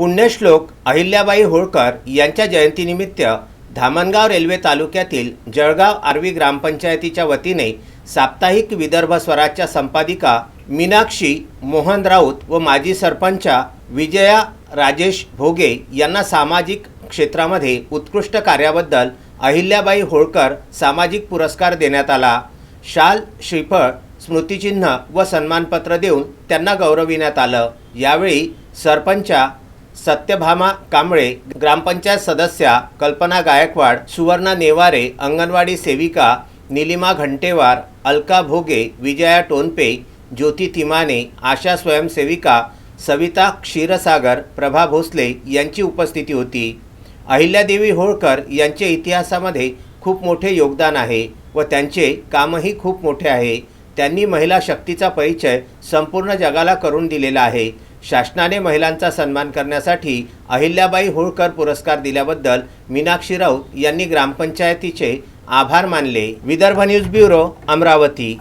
पुण्यश्लोक अहिल्याबाई होळकर यांच्या जयंतीनिमित्त धामणगाव रेल्वे तालुक्यातील जळगाव आर्वी ग्रामपंचायतीच्या वतीने साप्ताहिक विदर्भ स्वराजच्या संपादिका मीनाक्षी मोहन राऊत व माजी सरपंचा विजया राजेश भोगे यांना सामाजिक क्षेत्रामध्ये उत्कृष्ट कार्याबद्दल अहिल्याबाई होळकर सामाजिक पुरस्कार देण्यात आला. शाल श्रीफळ स्मृतिचिन्ह व सन्मानपत्र देऊन त्यांना गौरविण्यात आलं. यावेळी सरपंचा सत्यभामा कांबळे ग्रामपंचायत सदस्या कल्पना गायकवाड सुवर्णा नेवारे अंगणवाडी सेविका निलिमा घंटेवार अलका भोगे विजया टोनपे ज्योती तिमाने आशा स्वयंसेविका सविता क्षीरसागर प्रभा भोसले यांची उपस्थिती होती. अहिल्यादेवी होळकर यांचे इतिहासामध्ये खूप मोठे योगदान आहे व त्यांचे कामही खूप मोठे आहे. त्यांनी महिला शक्तीचा परिचय संपूर्ण जगाला करून दिलेला आहे. शासनाने महिलांचा सन्मान करण्यासाठी अहिल्याबाई होळकर पुरस्कार दिल्याबद्दल मीनाक्षी राऊत यांनी ग्रामपंचायतीचे आभार मानले. Vidarbha news bureau Amravati.